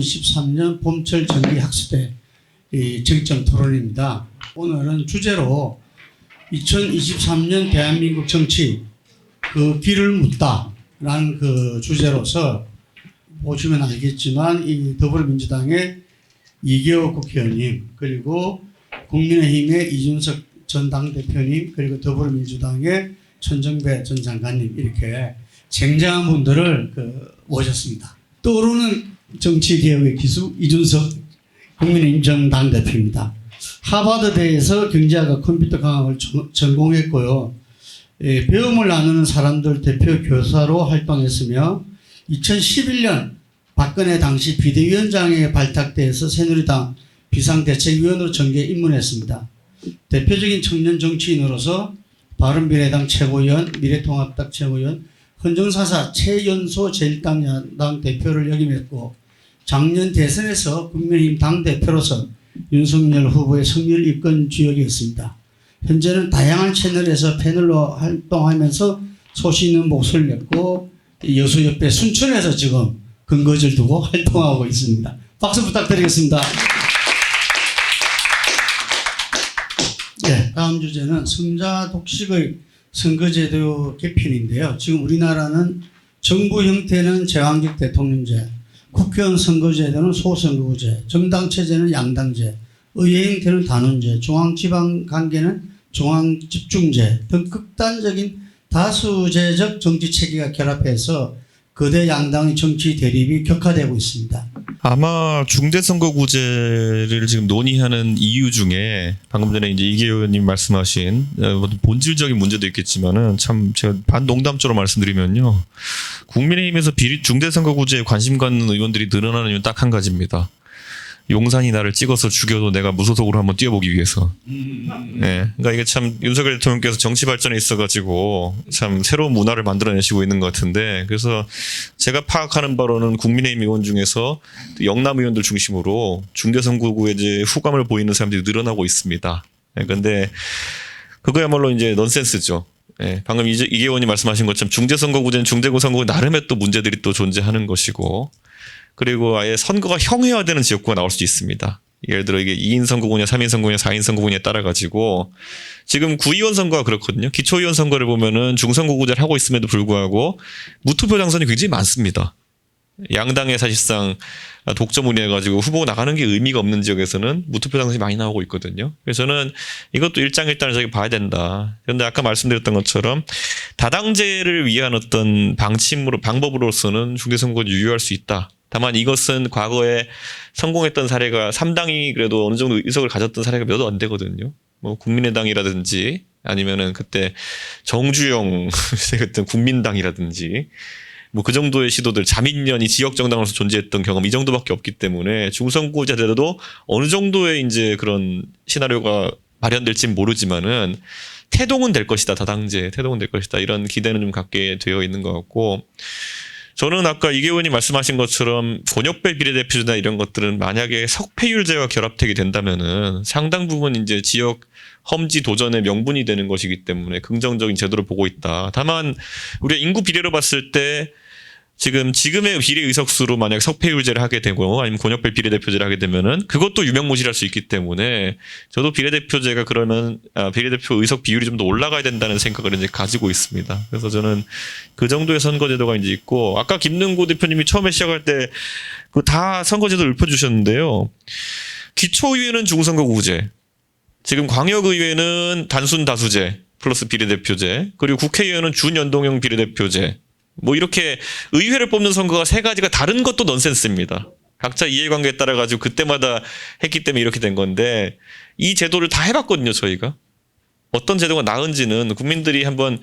2023년 봄철 정기 학습대 이 정점 토론입니다. 오늘은 주제로 2023년 대한민국 정치 그 길을 묻다라는 그 주제로서 보시면 알겠지만 이 더불어민주당의 이계호 국회의원님 그리고 국민의힘의 이준석 전 당대표님 그리고 더불어민주당의 천정배 전 장관님 이렇게 쟁쟁한 분들을 그 모셨습니다. 떠오르는 정치개혁의 기수 이준석 국민의힘 전 당대표입니다. 하버드대에서 경제학과 컴퓨터 강학을 전- 전공했고요. 예, 배움을 나누는 사람들 대표 교사로 활동했으며 2011년 박근혜 당시 비대위원장에 발탁돼서 새누리당 비상대책위원으로 정계에 입문했습니다. 대표적인 청년 정치인으로서 바른미래당 최고위원, 미래통합당 최고위원, 헌정사사 최연소 제1당 야당 대표를 역임했고 작년 대선에서 국민의힘 당대표로서 윤석열 후보의 승리를 이끈 주역이었습니다. 현재는 다양한 채널에서 패널로 활동하면서 소신 있는 목소리를 냈고 여수 옆에 순천에서 지금 근거지를 두고 활동하고 있습니다. 박수 부탁드리겠습니다. 네, 다음 주제는 성자 독식의 선거제도 개편인데요. 지금 우리나라는 정부 형태는 제왕적 대통령제, 국회의원 선거제도는 소선거구제, 정당 체제는 양당제, 의회 형태는 단원제, 중앙지방 관계는 중앙집중제 등 극단적인 다수제적 정치 체계가 결합해서 거대 양당의 정치 대립이 격화되고 있습니다. 아마 중대선거구제를 지금 논의하는 이유 중에 방금 전에 이제 이계 의원님 말씀하신 어, 뭐 본질적인 문제도 있겠지만은 참 제가 반농담적으로 말씀드리면요 국민의힘에서 비리 중대선거구제에 관심 갖는 의원들이 늘어나는 이유는 딱 한 가지입니다. 용산이 나를 찍어서 죽여도 내가 무소속으로 한번 뛰어보기 위해서. 네, 그러니까 이게 참 윤석열 대통령께서 정치 발전에 있어가지고 참 새로운 문화를 만들어내시고 있는 것 같은데 그래서 제가 파악하는 바로는 국민의힘 의원 중에서 영남 의원들 중심으로 중대선거구에 이제 후감을 보이는 사람들이 늘어나고 있습니다. 예, 근데 그거야말로 이제 넌센스죠. 예, 방금 의원이 말씀하신 것처럼 중대선거구제는 중대고선거구 나름의 또 문제들이 또 존재하는 것이고 그리고 아예 선거가 형해화되는 지역구가 나올 수도 있습니다. 예를 들어 이게 2인 선거구냐, 3인 선거구냐, 4인 선거구냐에 따라 가지고 지금 구의원 선거가 그렇거든요. 기초의원 선거를 보면은 중선거구제를 하고 있음에도 불구하고 무투표 당선이 굉장히 많습니다. 양당에 사실상 독점을 해가지고 후보 나가는 게 의미가 없는 지역에서는 무투표 당선이 많이 나오고 있거든요. 그래서 저는 이것도 일장일단을 저기 봐야 된다. 그런데 아까 말씀드렸던 것처럼 다당제를 위한 어떤 방침으로 방법으로서는 중대선거를 유효할 수 있다. 다만 이것은 과거에 성공했던 사례가 3당이 그래도 어느 정도 의석을 가졌던 사례가 몇 안 되거든요. 뭐 국민의당이라든지 아니면은 그때 정주영 그때 국민당이라든지 뭐 그 정도의 시도들 자민련이 지역 정당으로서 존재했던 경험 이 정도밖에 없기 때문에 중선거제대로 어느 정도의 이제 그런 시나리오가 마련될진 모르지만은 태동은 될 것이다 다당제 태동은 될 것이다 이런 기대는 좀 갖게 되어 있는 것 같고 저는 아까 이계 의원이 말씀하신 것처럼 권역별 비례대표제나 이런 것들은 만약에 석패율제와 결합되게 된다면은 상당 부분 이제 지역 험지 도전의 명분이 되는 것이기 때문에 긍정적인 제도를 보고 있다. 다만 우리가 인구 비례로 봤을 때 지금 지금의 비례 의석수로 만약 석패율제를 하게 되고 아니면 권역별 비례대표제를 하게 되면은 그것도 유명무실할 수 있기 때문에 저도 비례대표제가 그러면 아, 비례대표 의석 비율이 좀 더 올라가야 된다는 생각을 이제 가지고 있습니다. 그래서 저는 그 정도의 선거제도가 이제 있고 아까 김능구 대표님이 처음에 시작할 때 그 다 선거제도 읊어주셨는데요. 기초의회는 중선거구제, 지금 광역의회는 단순 다수제 플러스 비례대표제, 그리고 국회의원은 준연동형 비례대표제. 뭐 이렇게 의회를 뽑는 선거가 세 가지가 다른 것도 넌센스입니다. 각자 이해관계에 따라 가지고 그때마다 했기 때문에 이렇게 된 건데 이 제도를 다 해봤거든요 저희가 어떤 제도가 나은지는 국민들이 한번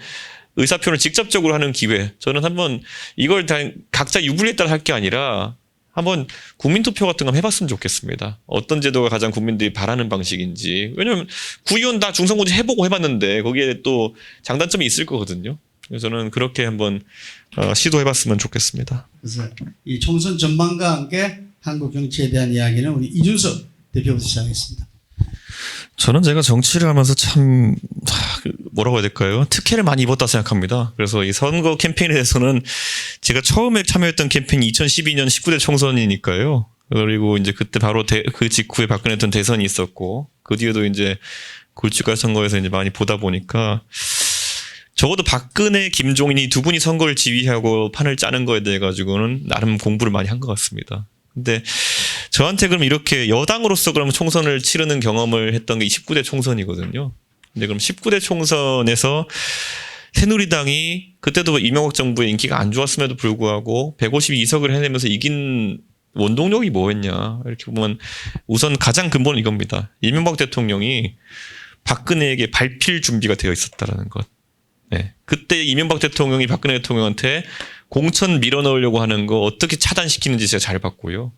의사표현을 직접적으로 하는 기회 저는 한번 이걸 다 각자 유불리에 따라 할 게 아니라 한번 국민투표 같은 거 해봤으면 좋겠습니다. 어떤 제도가 가장 국민들이 바라는 방식인지. 왜냐면 구의원 다 중선거제 해보고 해봤는데 거기에 또 장단점이 있을 거거든요. 그래서 저는 그렇게 한번 어, 시도해봤으면 좋겠습니다. 그래서 이 총선 전망과 함께 한국 정치에 대한 이야기는 우리 이준석 대표부터 시작하겠습니다. 저는 제가 정치를 하면서 참 하, 그 뭐라고 해야 될까요? 특혜를 많이 입었다 생각합니다. 그래서 이 선거 캠페인에 대해서는 제가 처음에 참여했던 캠페인이 2012년 19대 총선이니까요. 그리고 이제 그때 바로 대- 그 직후에 박근혜 전 대선이 있었고 그 뒤에도 이제 골치가 선거에서 이제 많이 보다 보니까 적어도 박근혜, 김종인이 두 분이 선거를 지휘하고 판을 짜는 거에 대해 가지고는 나름 공부를 많이 한 것 같습니다. 근데 저한테 그럼 이렇게 여당으로서 그럼 총선을 치르는 경험을 했던 게 19대 총선이거든요. 근데 그럼 19대 총선에서 새누리당이 그때도 이명박 정부의 인기가 안 좋았음에도 불구하고 152석을 해내면서 이긴 원동력이 뭐였냐 이렇게 보면 우선 가장 근본은 이겁니다. 이명박 대통령이 박근혜에게 밟힐 준비가 되어 있었다라는 것. 네. 그때 이명박 대통령이 박근혜 대통령한테 공천 밀어넣으려고 하는 거 어떻게 차단시키는지 제가 잘 봤고요.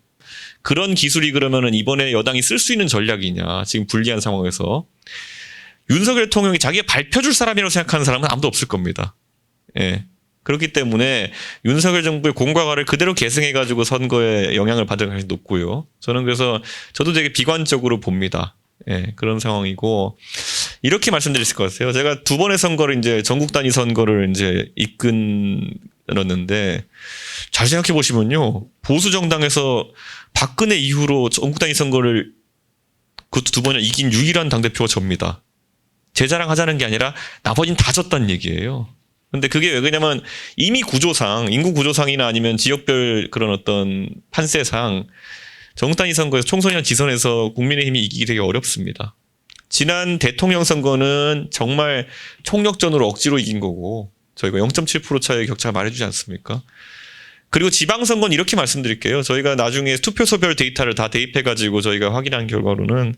그런 기술이 그러면은 이번에 여당이 쓸 수 있는 전략이냐. 지금 불리한 상황에서. 윤석열 대통령이 자기가 밝혀줄 사람이라고 생각하는 사람은 아무도 없을 겁니다. 예. 그렇기 때문에 윤석열 정부의 공과가를 그대로 계승해가지고 선거에 영향을 받을 가능성이 높고요. 저는 그래서 저도 되게 비관적으로 봅니다. 예, 그런 상황이고 이렇게 말씀드릴 것 같아요. 제가 두 번의 선거를 이제 전국 단위 선거를 이제 이끌었는데 잘 생각해 보시면요. 보수 정당에서 박근혜 이후로 전국 단위 선거를 그것도 두 번이나 이긴 유일한 당대표가 접니다. 제 자랑하자는 게 아니라 나머진 다 졌다는 얘기예요. 근데 그게 왜 그러냐면 이미 구조상 인구 구조상이나 아니면 지역별 그런 어떤 판세상 단위 선거에서 총선이나 지선에서 국민의힘이 이기기 되게 어렵습니다. 지난 대통령 선거는 정말 총력전으로 억지로 이긴 거고 저희가 0.7% 차의 격차 말해주지 않습니까? 그리고 지방선거는 이렇게 말씀드릴게요. 저희가 나중에 투표소별 데이터를 다 대입해가지고 저희가 확인한 결과로는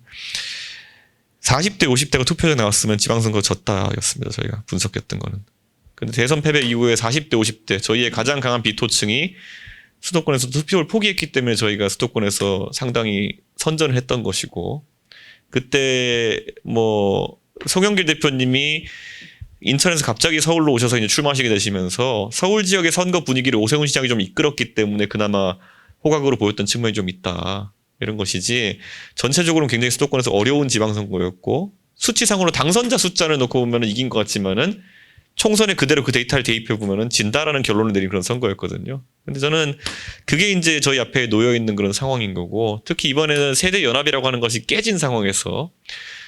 40대, 50대가 투표에 나왔으면 지방선거 졌다였습니다. 저희가 분석했던 거는. 근데 대선 패배 이후에 40대, 50대 저희의 가장 강한 비토층이 수도권에서 투표를 포기했기 때문에 저희가 수도권에서 상당히 선전을 했던 것이고 그때 뭐 송영길 대표님이 인천에서 갑자기 서울로 오셔서 이제 출마하시게 되시면서 서울 지역의 선거 분위기를 오세훈 시장이 좀 이끌었기 때문에 그나마 호각으로 보였던 측면이 좀 있다. 이런 것이지 전체적으로는 굉장히 수도권에서 어려운 지방선거였고 수치상으로 당선자 숫자를 놓고 보면 이긴 것 같지만은 총선에 그대로 그 데이터를 대입해 보면은 진다라는 결론을 내린 그런 선거였거든요. 근데 저는 그게 이제 저희 앞에 놓여 있는 그런 상황인 거고 특히 이번에는 세대 연합이라고 하는 것이 깨진 상황에서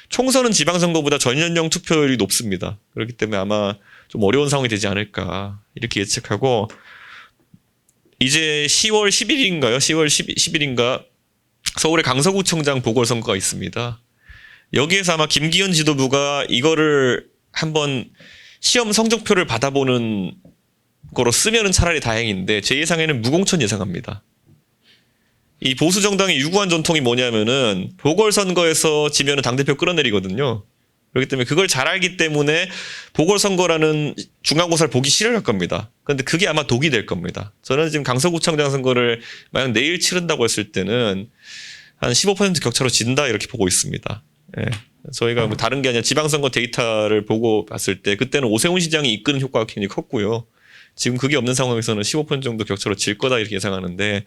총선은 지방선거보다 전연령 투표율이 높습니다. 그렇기 때문에 아마 좀 어려운 상황이 되지 않을까 이렇게 예측하고 이제 10월 10일인가요? 10월 10, 10일인가 서울의 강서구청장 보궐선거가 있습니다. 여기에서 아마 김기현 지도부가 이거를 한번 시험 성적표를 받아보는 거로 쓰면은 차라리 다행인데 제 예상에는 무공천 예상합니다. 이 보수 정당의 유구한 전통이 뭐냐면은 보궐선거에서 지면은 당대표 끌어내리거든요. 그렇기 때문에 그걸 잘 알기 때문에 보궐선거라는 중간고사를 보기 싫어할 겁니다. 그런데 그게 아마 독이 될 겁니다. 저는 지금 강서구청장 선거를 만약 내일 치른다고 했을 때는 한 15% 격차로 진다 이렇게 보고 있습니다. 예. 저희가 뭐 다른 게 아니라 지방선거 데이터를 보고 봤을 때 그때는 오세훈 시장이 이끄는 효과가 굉장히 컸고요. 지금 그게 없는 상황에서는 15% 정도 격차로 질 거다 이렇게 예상하는데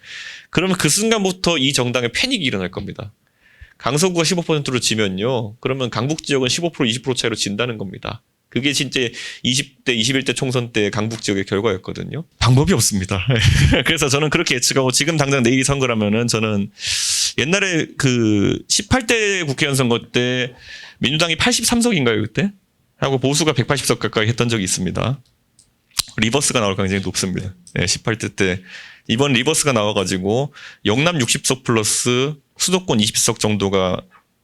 그러면 그 순간부터 이 정당의 패닉이 일어날 겁니다. 강서구가 15%로 지면요. 그러면 강북 지역은 15% 20% 차이로 진다는 겁니다. 그게 진짜 20대 21대 총선 때 강북 지역의 결과였거든요. 방법이 없습니다. 그래서 저는 그렇게 예측하고 지금 당장 내일이 선거라면은 저는 옛날에 그 18대 국회의원 선거 때 민주당이 83석인가요 그때? 하고 보수가 180석 가까이 했던 적이 있습니다. 리버스가 나올 가능성이 높습니다. 네, 18대 때 이번 리버스가 나와가지고 영남 60석 플러스 수도권 20석 정도가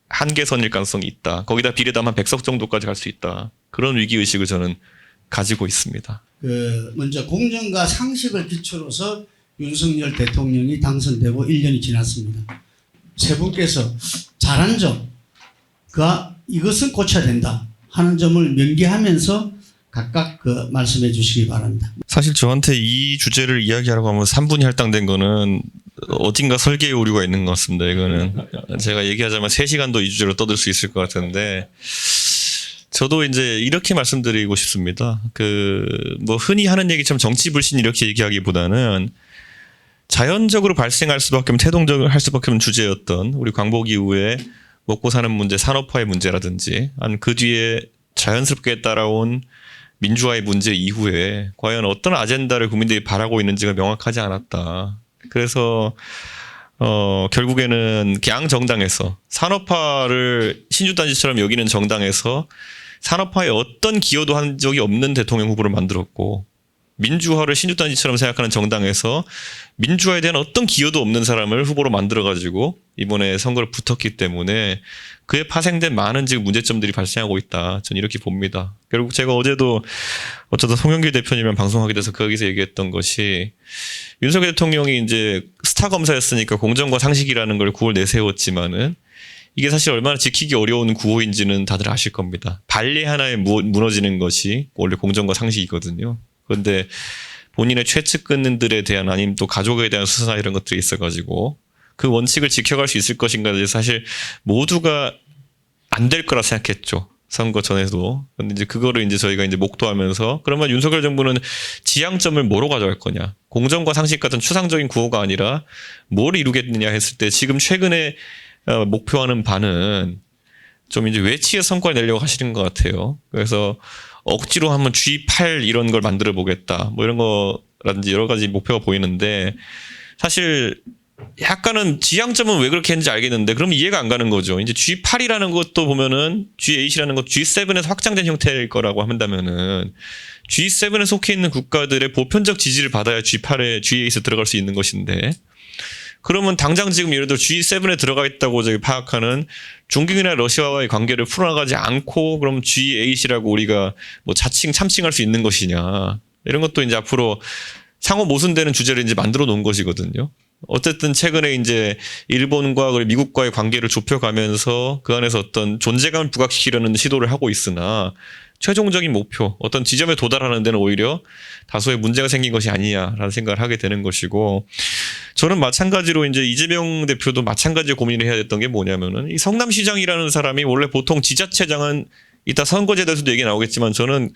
한계선일 가능성이 있다. 거기다 비례담 한 100석 정도까지 갈 수 있다. 그런 위기 의식을 저는 가지고 있습니다. 그 먼저 공정과 상식을 기초로서 윤석열 대통령이 당선되고 1년이 지났습니다. 세 분께서 잘한 점, 그 이것은 고쳐야 된다 하는 점을 명기하면서 각각 그 말씀해 주시기 바랍니다. 사실 저한테 이 주제를 이야기하라고 하면 3분이 할당된 거는 어딘가 설계에 오류가 있는 것 같습니다. 이거는 제가 얘기하자면 3시간도 이 주제로 떠들 수 있을 것 같은데 저도 이제 이렇게 말씀드리고 싶습니다. 그 뭐 흔히 하는 얘기처럼 정치 불신 이렇게 얘기하기보다는 자연적으로 발생할 수밖에 없는 태동적으로 할 수밖에 없는 주제였던 우리 광복 이후에 먹고 사는 문제, 산업화의 문제라든지 아니면 그 뒤에 자연스럽게 따라온 민주화의 문제 이후에 과연 어떤 아젠다를 국민들이 바라고 있는지가 명확하지 않았다. 그래서 어, 결국에는 양 정당에서 산업화를 신주단지처럼 여기는 정당에서 산업화에 어떤 기여도 한 적이 없는 대통령 후보를 만들었고 민주화를 신주단지처럼 생각하는 정당에서 민주화에 대한 어떤 기여도 없는 사람을 후보로 만들어가지고 이번에 선거를 붙었기 때문에 그에 파생된 많은 지금 문제점들이 발생하고 있다. 저는 이렇게 봅니다. 결국 제가 어제도 어쩌다 송영길 대표님이랑 방송하게 돼서 거기서 얘기했던 것이 윤석열 대통령이 이제 스타 검사였으니까 공정과 상식이라는 걸 구호를 내세웠지만은 이게 사실 얼마나 지키기 어려운 구호인지는 다들 아실 겁니다. 발리 하나에 무- 무너지는 것이 원래 공정과 상식이거든요. 그런데 본인의 최측근들에 대한 아니면 또 가족에 대한 수사 이런 것들이 있어가지고 그 원칙을 지켜갈 수 있을 것인가에 사실 모두가 안 될 거라 생각했죠. 선거 전에도. 근데 이제 그거를 이제 저희가 이제 목도하면서 그러면 윤석열 정부는 지향점을 뭐로 가져갈 거냐. 공정과 상식 같은 추상적인 구호가 아니라 뭘 이루겠느냐 했을 때 지금 최근에 어, 목표하는 바는 좀 이제 외치의 성과를 내려고 하시는 것 같아요. 그래서 억지로 한번 G8 이런 걸 만들어 보겠다. 뭐 이런 거라든지 여러 가지 목표가 보이는데 사실 약간은 지향점은 왜 그렇게 했는지 알겠는데 그럼 이해가 안 가는 거죠. 이제 G8이라는 것도 보면은 G8이라는 것 G7에서 확장된 형태일 거라고 한다면은 G7에 속해 있는 국가들의 보편적 지지를 받아야 G8에 G8에 들어갈 수 있는 것인데 그러면 당장 지금 예를 들어 G7에 들어가 있다고 저기 파악하는 중국이나 러시아와의 관계를 풀어나가지 않고 그럼 G8이라고 우리가 뭐 자칭 참칭할 수 있는 것이냐 이런 것도 이제 앞으로 상호 모순되는 주제를 이제 만들어 놓은 것이거든요. 어쨌든 최근에 이제 일본과 그리고 미국과의 관계를 좁혀가면서 그 안에서 어떤 존재감을 부각시키려는 시도를 하고 있으나 최종적인 목표, 어떤 지점에 도달하는 데는 오히려 다소의 문제가 생긴 것이 아니냐라는 생각을 하게 되는 것이고 저는 마찬가지로 이제 이재명 대표도 마찬가지 고민을 해야 됐던 게 뭐냐면은 이 성남시장이라는 사람이 원래 보통 지자체장은 이따 선거제도에서도 얘기 나오겠지만 저는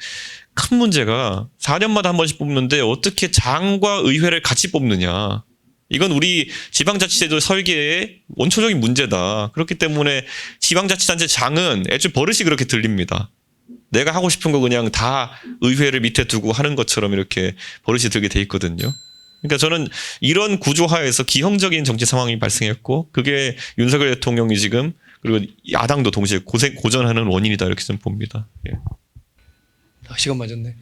큰 문제가 4년마다 한 번씩 뽑는데 어떻게 장과 의회를 같이 뽑느냐. 이건 우리 지방자치제도 설계의 원초적인 문제다. 그렇기 때문에 지방자치단체 장은 애초에 버릇이 그렇게 들립니다. 내가 하고 싶은 거 그냥 다 의회를 밑에 두고 하는 것처럼 이렇게 버릇이 들게 돼 있거든요. 그러니까 저는 이런 구조하에서 기형적인 정치 상황이 발생했고 그게 윤석열 대통령이 지금 그리고 야당도 동시에 고생 고전하는 원인이다 이렇게 좀 봅니다. 예. 아, 시간 맞았네.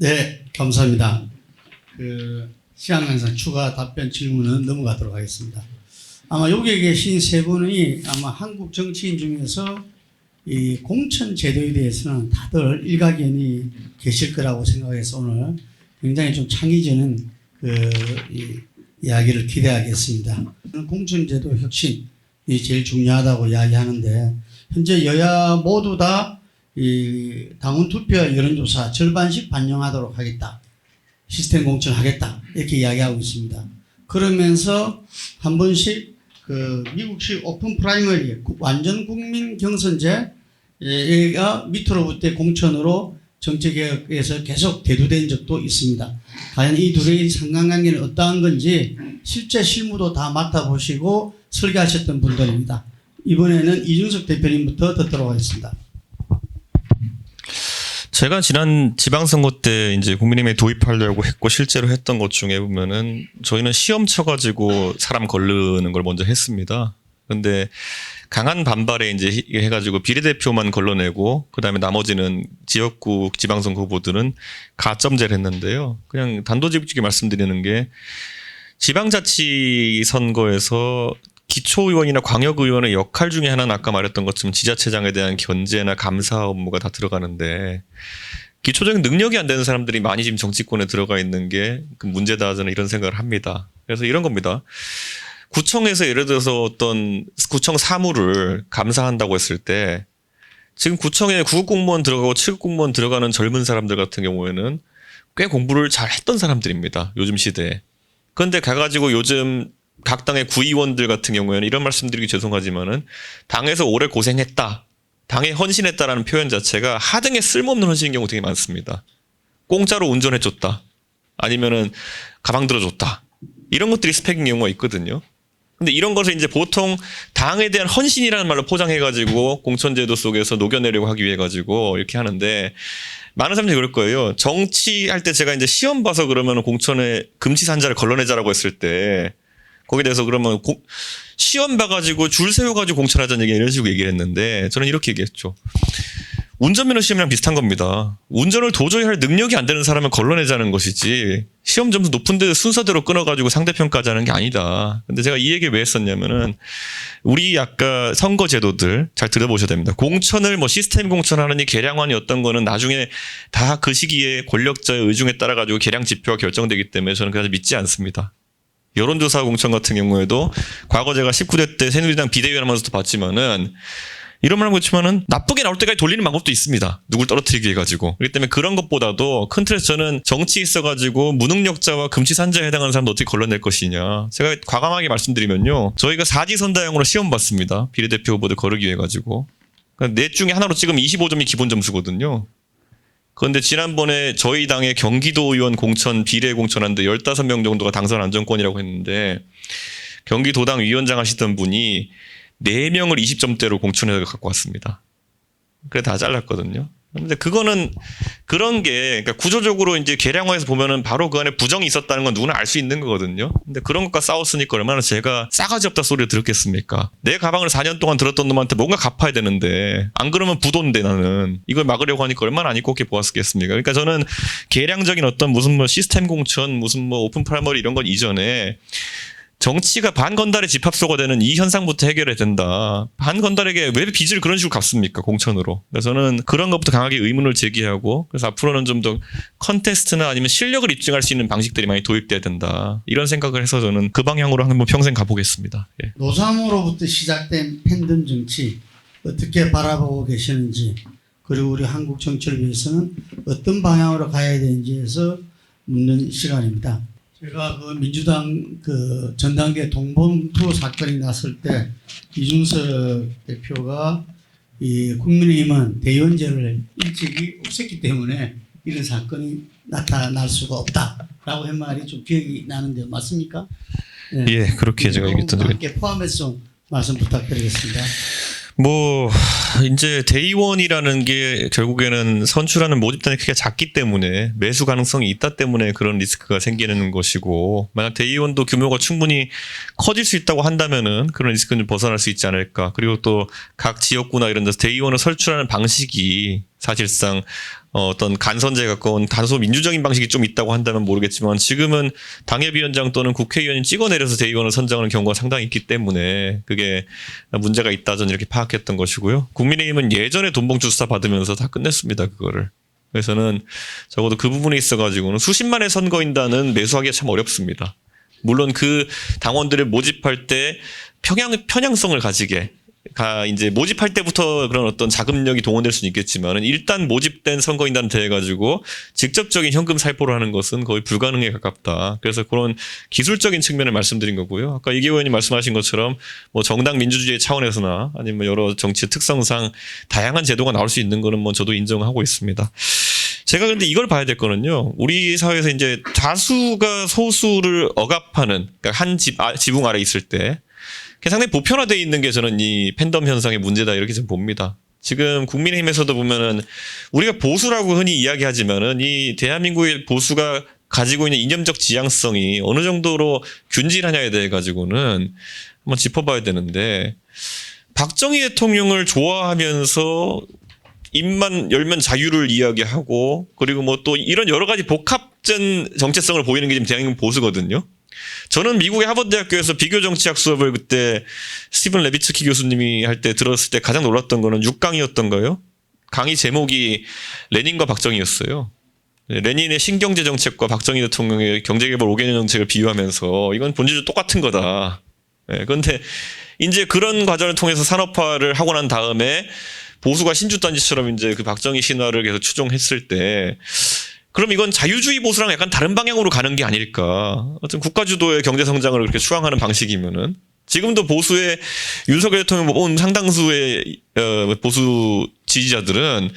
네, 감사합니다. 그 시간 관상 추가 답변 질문은 넘어가도록 하겠습니다. 아마 여기에 계신 세 분이 아마 한국 정치인 중에서 이 공천 제도에 대해서는 다들 일가견이 계실 거라고 생각해서 오늘 굉장히 좀 창의적인 그 이, 이야기를 기대하겠습니다. 공천 제도 혁신이 제일 중요하다고 이야기하는데 현재 여야 모두 다 이 당원 투표와 여론조사 절반씩 반영하도록 하겠다. 시스템 공천하겠다. 이렇게 이야기하고 있습니다. 그러면서 한 번씩 그 미국식 오픈 프라이머리 완전 국민 경선제 가 밑으로부터 공천으로 정치개혁에서 계속 대두된 적도 있습니다. 과연 이 둘의 상관관계는 어떠한 건지 실제 실무도 다 맡아보시고 설계하셨던 분들입니다. 이번에는 이준석 대표님부터 듣도록 하겠습니다. 제가 지난 지방선거 때 이제 국민의힘에 도입하려고 했고 실제로 했던 것 중에 보면은 저희는 시험 쳐가지고 사람 걸르는 걸 먼저 했습니다. 근데 강한 반발에 이제 히- 해가지고 비례대표만 걸러내고 그다음에 나머지는 지역구 지방선거 후보들은 가점제를 했는데요. 그냥 단도직입적이 말씀드리는 게 지방자치 선거에서 기초의원이나 광역의원의 역할 중에 하나는 아까 말했던 것처럼 지자체장에 대한 견제나 감사 업무가 다 들어가는데 기초적인 능력이 안 되는 사람들이 많이 지금 정치권에 들어가 있는 게그 문제다 저는 이런 생각을 합니다. 그래서 이런 겁니다. 구청에서 예를 들어서 어떤 구청 사무를 감사한다고 했을 때 지금 구청에 9급 공무원 들어가고 7급 공무원 들어가는 젊은 사람들 같은 경우에는 꽤 공부를 잘 했던 사람들입니다. 요즘 시대에. 그런데 가가지고 요즘 각 당의 구의원들 같은 경우에는 이런 말씀드리기 죄송하지만은 당에서 오래 고생했다. 당에 헌신했다라는 표현 자체가 하등에 쓸모없는 헌신인 경우 되게 많습니다. 공짜로 운전해줬다. 아니면은 가방 들어줬다. 이런 것들이 스펙인 경우가 있거든요. 근데 이런 것을 이제 보통 당에 대한 헌신이라는 말로 포장해가지고 공천제도 속에서 녹여내려고 하기 위해 가지고 이렇게 하는데 많은 사람들이 그럴 거예요. 정치할 때 제가 이제 시험 봐서 그러면 공천에 금치산자를 걸러내자라고 했을 때 거기에 대해서 그러면 고- 시험 봐가지고 줄 세워가지고 공천하자는 얘기 이런 식으로 얘기를 했는데 저는 이렇게 얘기했죠. 운전면허 시험이랑 비슷한 겁니다. 운전을 도저히 할 능력이 안 되는 사람을 걸러내자는 것이지 시험 점수 높은 데 순서대로 끊어가지고 상대평가하자는 게 아니다. 근데 제가 이 얘기 왜 했었냐면은 우리 아까 선거 제도들 잘 들어보셔야 됩니다. 공천을 뭐 시스템 공천하느니 계량환이 어떤 거는 나중에 다 그 시기에 권력자의 의중에 따라 가지고 계량 지표가 결정되기 때문에 저는 그래서 믿지 않습니다. 여론조사 공천 같은 경우에도 과거 제가 19대 때 새누리당 비대위원 하면서도 봤지만은 이런 말은 그렇지만은 나쁘게 나올 때까지 돌리는 방법도 있습니다. 누굴 떨어뜨리기 위해 가지고. 그렇기 때문에 그런 것보다도 큰 틀에서 저는 정치 있어가지고 무능력자와 금치산자에 해당하는 사람도 어떻게 걸러낼 것이냐. 제가 과감하게 말씀드리면요. 저희가 사지선다형으로 시험 봤습니다. 비례대표 후보들 거르기 위해 가지고. 그러니까 넷 중에 하나로 찍으면 25점이 기본 점수거든요. 그런데 지난번에 저희 당의 경기도 의원 공천 비례 공천하는데 15명 정도가 당선 안정권이라고 했는데 경기도당 위원장 하시던 분이 4명을 20점대로 공천해서 갖고 왔습니다. 그래 다 잘랐거든요. 근데 그거는 그런 게 그러니까 구조적으로 이제 계량화해서 보면은 바로 그 안에 부정이 있었다는 건 누구나 알 수 있는 거거든요. 근데 그런 것과 싸웠으니까 얼마나 제가 싸가지 없다 소리를 들었겠습니까? 내 가방을 4년 동안 들었던 놈한테 뭔가 갚아야 되는데 안 그러면 부도인데 나는 이걸 막으려고 하니까 얼마나 안 입고 게 보았겠습니까? 그러니까 저는 계량적인 어떤 무슨 뭐 시스템 공천 무슨 뭐 오픈 프라이머리 이런 건 이전에 정치가 반건달의 집합소가 되는 이 현상부터 해결해야 된다. 반건달에게 왜 빚을 그런 식으로 갚습니까? 공천으로. 그래서 저는 그런 것부터 강하게 의문을 제기하고 그래서 앞으로는 좀 더 컨테스트나 아니면 실력을 입증할 수 있는 방식들이 많이 도입돼야 된다. 이런 생각을 해서 저는 그 방향으로 한번 평생 가보겠습니다. 예. 노사모로부터 시작된 팬덤 정치 어떻게 바라보고 계시는지 그리고 우리 한국 정치를 위해서는 어떤 방향으로 가야 되는지에서 묻는 시간입니다. 제가 그 민주당 그 전당대 동봉투 사건이 났을 때 이준석 대표가 이 국민의힘은 대의원제를 일찍이 없앴기 때문에 이런 사건이 나타날 수가 없다라고 한 말이 좀 기억이 나는데 맞습니까? 네. 예, 그렇게 제가 얘기했던 적이 함께 포함해서 말씀 부탁드리겠습니다. 뭐 이제 대의원이라는 게 결국에는 선출하는 모집단의 크기가 작기 때문에 매수 가능성이 있다 때문에 그런 리스크가 생기는 것이고 만약 대의원도 규모가 충분히 커질 수 있다고 한다면은 그런 리스크는 벗어날 수 있지 않을까. 그리고 또 각 지역구나 이런 데서 대의원을 설출하는 방식이 사실상 어, 어떤 간선제에 가까운 다소 민주적인 방식이 좀 있다고 한다면 모르겠지만 지금은 당협위원장 또는 국회의원이 찍어내려서 대의원을 선정하는 경우가 상당히 있기 때문에 그게 문제가 있다 저는 이렇게 파악했던 것이고요. 국민의힘은 예전에 돈봉투 수사 받으면서 다 끝냈습니다. 그거를. 그래서는 적어도 그 부분에 있어가지고는 수십만의 선거인단은 매수하기가 참 어렵습니다. 물론 그 당원들을 모집할 때 평양 편향성을 가지게 가 이제 모집할 때부터 그런 어떤 자금력이 동원될 수는 있겠지만은 일단 모집된 선거인단 대해 가지고 직접적인 현금 살포를 하는 것은 거의 불가능에 가깝다. 그래서 그런 기술적인 측면을 말씀드린 거고요. 아까 이기 의원님 말씀하신 것처럼 뭐 정당 민주주의 차원에서나 아니면 여러 정치 특성상 다양한 제도가 나올 수 있는 거는 뭐 저도 인정하고 있습니다. 제가 근데 이걸 봐야 될 거는요. 우리 사회에서 이제 다수가 소수를 억압하는 그러니까 한 집, 아, 지붕 아래 있을 때 상당히 보편화되어 있는 게 저는 이 팬덤 현상의 문제다 이렇게 좀 봅니다. 지금 국민의힘에서도 보면은 우리가 보수라고 흔히 이야기하지만은 이 대한민국의 보수가 가지고 있는 이념적 지향성이 어느 정도로 균질하냐에 대해 가지고는 한번 짚어봐야 되는데 박정희 대통령을 좋아하면서 입만 열면 자유를 이야기하고 그리고 뭐 또 이런 여러 가지 복합된 정체성을 보이는 게 지금 대한민국 보수거든요. 저는 미국의 하버드 대학교에서 비교 정치학 수업을 그때 스티븐 레비츠키 교수님이 할 때 들었을 때 가장 놀랐던 거는 6강이었던가요? 강의 제목이 레닌과 박정희였어요. 네, 레닌의 신경제 정책과 박정희 대통령의 경제개발 5개년 정책을 비유하면서 이건 본질적으로 똑같은 거다. 예, 그런데 이제 그런 과정을 통해서 산업화를 하고 난 다음에 보수가 신주단지처럼 이제 그 박정희 신화를 계속 추종했을 때 그럼 이건 자유주의 보수랑 약간 다른 방향으로 가는 게 아닐까. 어떤 국가주도의 경제 성장을 그렇게 추앙하는 방식이면은 지금도 보수의 윤석열 대통령 온 상당수의 어, 보수 지지자들은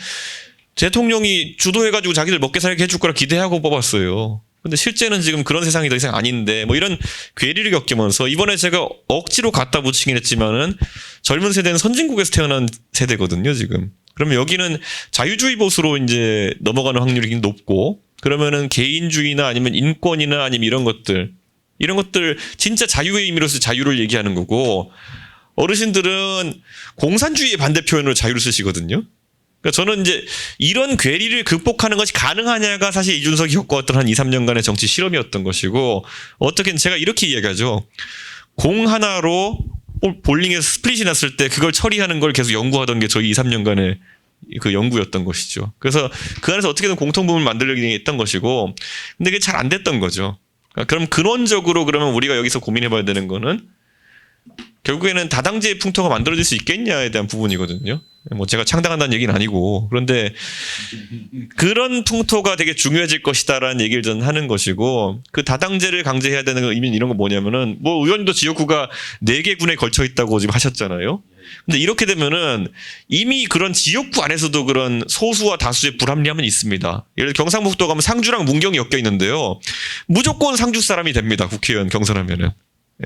대통령이 주도해가지고 자기들 먹게 살게 해줄 거라 기대하고 뽑았어요. 근데 실제는 지금 그런 세상이 더 이상 아닌데 뭐 이런 괴리를 겪으면서 이번에 제가 억지로 갖다 붙이긴 했지만은 젊은 세대는 선진국에서 태어난 세대거든요 지금. 그러면 여기는 자유주의 보수로 이제 넘어가는 확률이 높고 그러면은 개인주의나 아니면 인권이나 아니면 이런 것들 이런 것들 진짜 자유의 의미로서 자유를 얘기하는 거고 어르신들은 공산주의의 반대 표현으로 자유를 쓰시거든요. 그러니까 저는 이제 이런 괴리를 극복하는 것이 가능하냐가 사실 이준석이 겪어왔던 한 2, 3년간의 정치 실험이었던 것이고 어떻게 제가 이렇게 이야기하죠. 공 하나로 볼- 볼링에서 스플릿이 났을 때 그걸 처리하는 걸 계속 연구하던 게 저희 2, 3년간의 그 연구였던 것이죠. 그래서 그 안에서 어떻게든 공통부분을 만들려고 했던 것이고 근데 그게 잘 안 됐던 거죠. 그러니까 그럼 근원적으로 그러면 우리가 여기서 고민해 봐야 되는 거는 결국에는 다당제의 풍토가 만들어질 수 있겠냐에 대한 부분이거든요. 뭐 제가 창당한다는 얘기는 아니고 그런데 그런 풍토가 되게 중요해질 것이다라는 얘기를 저는 하는 것이고 그 다당제를 강제해야 되는 의미는 이런 거 뭐냐면은 뭐 의원님도 지역구가 네 개 군에 걸쳐 있다고 지금 하셨잖아요. 근데 이렇게 되면은 이미 그런 지역구 안에서도 그런 소수와 다수의 불합리함은 있습니다. 예를 들어 경상북도 가면 상주랑 문경이 엮여 있는데요. 무조건 상주 사람이 됩니다. 국회의원 경선하면은.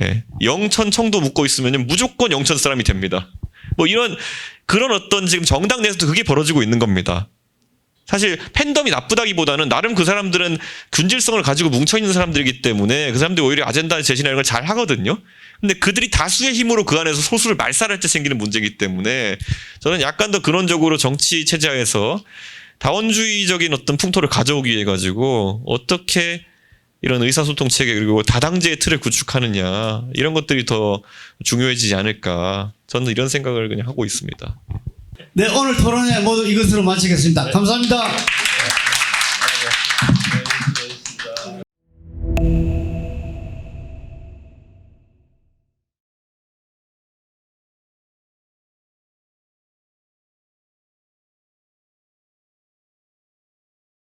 예. 영천 청도 묶고 있으면 무조건 영천 사람이 됩니다. 뭐 이런 그런 어떤 지금 정당 내에서도 그게 벌어지고 있는 겁니다. 사실 팬덤이 나쁘다기보다는 나름 그 사람들은 균질성을 가지고 뭉쳐 있는 사람들이기 때문에 그 사람들이 오히려 아젠다 제시하는 걸 잘 하거든요. 근데 그들이 다수의 힘으로 그 안에서 소수를 말살할 때 생기는 문제이기 때문에 저는 약간 더 근원적으로 정치 체제에서 다원주의적인 어떤 풍토를 가져오기 위해 가지고 어떻게 이런 의사소통 체계 그리고 다당제의 틀을 구축하느냐 이런 것들이 더 중요해지지 않을까 저는 이런 생각을 그냥 하고 있습니다. 네, 오늘 토론회 모두 이것으로 마치겠습니다. 감사합니다.